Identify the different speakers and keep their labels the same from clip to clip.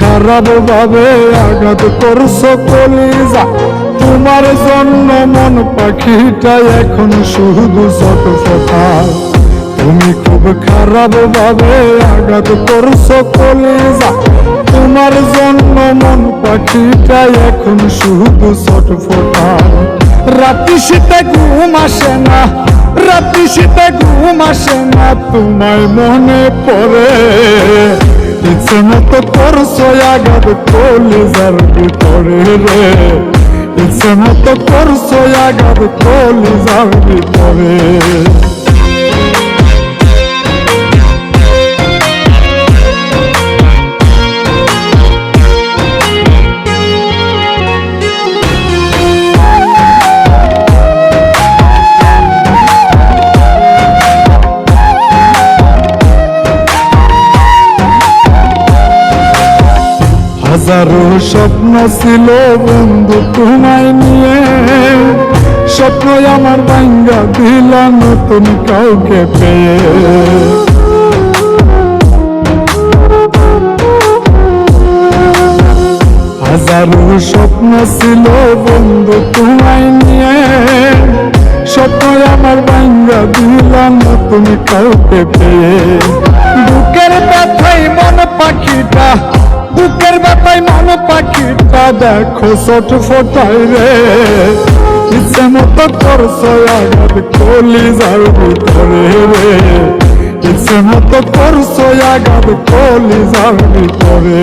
Speaker 1: খারাপ ভাবে আঘাত করছ কলিজা। তোমার জন্য মন পাখিটা এখন শুধু ছোট ফোটায় তুমি খুব খারাপ ভাবে আঘাত করছ কলিজা। তোমার জন্য মন পাখিটা এখন শুধু ছোট ফোটায় রাত্রি শীতে ঘুম আসে না রাত্রি শীতে ঘুম আসে না, তোমায় মনে পড়ে। ইচ্ছে মতো করছ আঘাত কলিজার ভিতরে রে। ইচ্ছে মতো করছ আঘাত কলিজার ভিতরে হাজারো স্বপ্ন ছিল বন্ধু তোমায় নিয়ে। স্বপ্ন আমার ভাঙ্গা দিলা নতুন কাউকে পেয়ে। হাজারো স্বপ্ন ছিল বন্ধু তোমায় নিয়ে। স্বপ্ন আমার ভাঙ্গা দিলা নতুন কাউকে পেয়ে। বুকের ব্যথাই মন পাখিটা বুকের ব্যথায় মন পাখিটা দেখো, ছোট ফোটাই রে। ইচ্ছে মতো করছ আঘাত কলি যার ভিতরে রে। ইচ্ছে মতো করছ আঘাত কলি যার ভিতরে।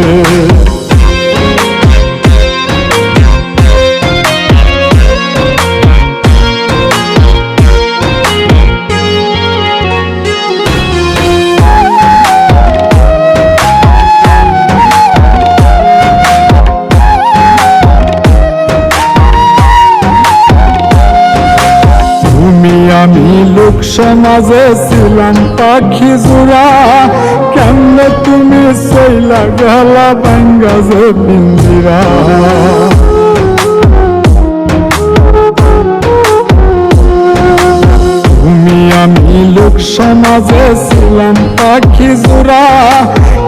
Speaker 1: আমি লোক সমাজে ছিলাম পাখি জোড়া। কেমনে তুমি সইলা গলা ভাঙ্গা যে তুমি আমি লোক সমাজে ছিলাম পাখি জোড়া।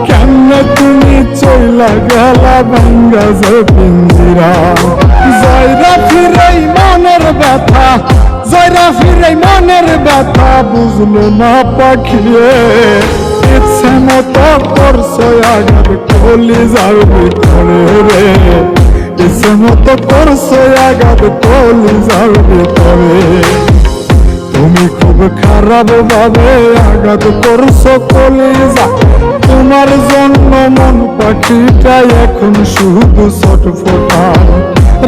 Speaker 1: কেমনে তুমি চইলা গলা ভাঙ্গা যে পিঞ্জিরা। জয়রা ফিরাই মনের ব্যথা ফিরাই মনের ব্যথা বুঝলো না পাখিয়ে। ইচ্ছে মতো করছ আঘাত কলি যার ভিতরে রে। ইচ্ছে মতো করছ আঘাত কলি যার ভিতরে। তুমি খুব খারাপ ভাবে কলিজা। তোমার জন্য মন পাখিটা এখন শুধু ছোট ফোটা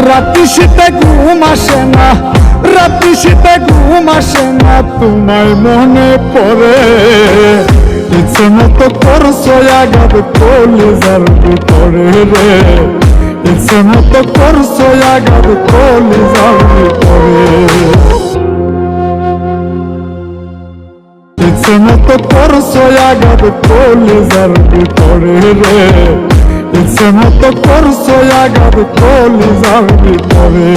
Speaker 1: রাত্রি শীতে ঘুম আসে না আসে না তোমায় মনে পড়ে। ইচ্ছে মতো করছ আঘাত কলিজার ভিতরে রে। ইচ্ছে মতো করছ আঘাত কলিজার ভিতরে ইচ্ছে মতো করছ আঘাত কলিজার ভিতরে রে। ইচ্ছে মতো করছ আঘাত কলিজার ভিতরে